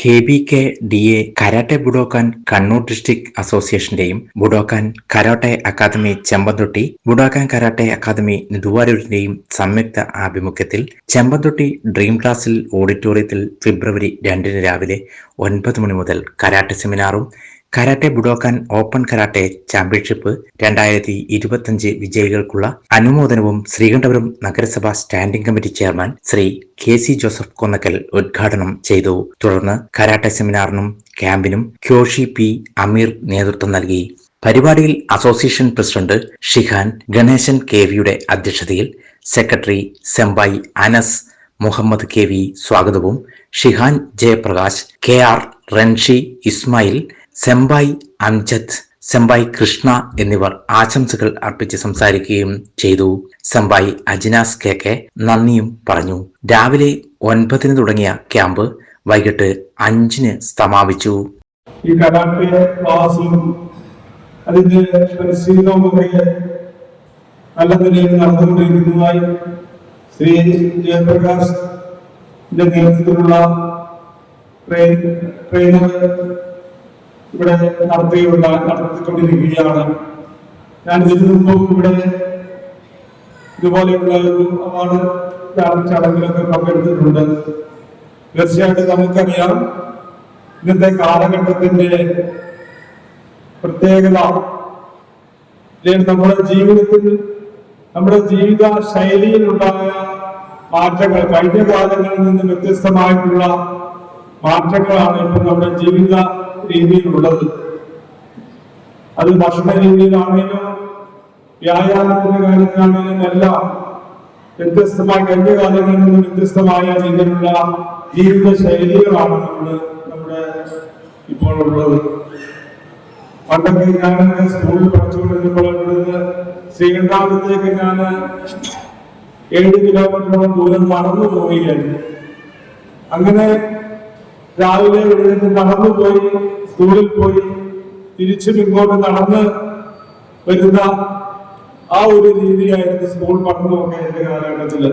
K B K D A karate Budokan Kannur district അസോസിയേഷന്റെയും Budokan karate academy Chembanthotti Budokan karate academy നെടുവാരൂരിന്റെയും സംയുക്ത ആഭിമുഖ്യത്തിൽ Chempanthotti dream ക്ലാസിൽ ഓഡിറ്റോറിയത്തിൽ ഫെബ്രുവരി രണ്ടിന് രാവിലെ ഒൻപത് മണി മുതൽ karate സെമിനാറും karate Budokan open karate championship രണ്ടായിരത്തി ഇരുപത്തിയഞ്ച് വിജയികൾക്കുള്ള അനുമോദനവും ശ്രീകണ്ഠപുരം നഗരസഭ standing committee chairman Shri K C Joseph Konnakkal ഉദ്ഘാടനം ചെയ്തു. തുടർന്ന് കരാട്ടെ സെമിനാറിനും ക്യാമ്പിനും ക്യോഷി പി അമീർ നേതൃത്വം നൽകി. പരിപാടിയിൽ association president Shihan Ganeshan K വിയുടെ അധ്യക്ഷതയിൽ secretary Sempai Anas Muhammad K V സ്വാഗതവും Shihan Jayaprakash K R Renshi Ismail Sempai Amjad Sempai Krishna എന്നിവർ ആശംസകൾ അർപ്പിച്ച് സംസാരിക്കുകയും ചെയ്തു. സെമ്പായ് അജിനാസ് കെ കെ നന്ദിയും പറഞ്ഞു. രാവിലെ ഒൻപതിന് തുടങ്ങിയ ക്യാമ്പ് വൈകിട്ട് അഞ്ചിന് സമാപിച്ചു. ഈ കരാട്ടെ ക്ലാസ്സും അതിന്റെ പരിശീലനവും ഒക്കെ നല്ല നിലയിൽ നടന്നുകൊണ്ടിരിക്കുന്നതായി ശ്രീ ജയപ്രകാശിന്റെ നേതൃത്വത്തിലുള്ള ട്രെയിൻ ട്രെയിനർ ഇവിടെ നടത്തുകയുള്ള നടത്തിക്കൊണ്ടിരിക്കുകയാണ്. ഞാൻ ഇതിനു മുമ്പും ഇവിടെ ഇതുപോലെയുള്ള ഒരു അവാർഡ് ചടങ്ങിലൊക്കെ പങ്കെടുത്തിട്ടുണ്ട്. തീർച്ചയായിട്ടും നമുക്കറിയാം ഇന്നത്തെ കാലഘട്ടത്തിന്റെ പ്രത്യേകത. നമ്മുടെ ജീവിതത്തിൽ നമ്മുടെ ജീവിത ശൈലിയിലുണ്ടായ മാറ്റങ്ങൾ കഴിഞ്ഞ കാലങ്ങളിൽ നിന്ന് വ്യത്യസ്തമായിട്ടുള്ള മാറ്റങ്ങളാണ് ഇപ്പം നമ്മുടെ ജീവിത രീതിയിലുള്ളത്. അത് ഭക്ഷണ രീതിയിലാണെങ്കിലും വ്യായാമത്തിന്റെ കാര്യത്തിലാണെങ്കിലും എല്ലാം വ്യത്യസ്തമായ കഴിഞ്ഞ കാലങ്ങളിൽ നിന്നും വ്യത്യസ്തമായ രീതിയിലുള്ള ജീവിത ശൈലികളാണ് നമ്മുടെ നമ്മുടെ ഇപ്പോൾ ഉള്ളത്. പണ്ടൊക്കെ ഞാൻ സ്കൂളിൽ പഠിച്ചുകൊണ്ടിരുന്നപ്പോൾ ശ്രീകണ്ഠാപുരത്തേക്ക് ഞാൻ ഏഴ് കിലോമീറ്ററോളം ദൂരം നടന്നു പോവുകയായിരുന്നു അങ്ങനെ രാവിലെ എഴുന്നേറ്റ് നടന്നു പോയി സ്കൂളിൽ പോയി തിരിച്ചും ഇങ്ങോട്ട് നടന്ന് വരുന്ന ആ ഒരു രീതിയായിരുന്നു സ്കൂൾ പഠനമൊക്കെ എന്റെ കാലഘട്ടത്തിൽ.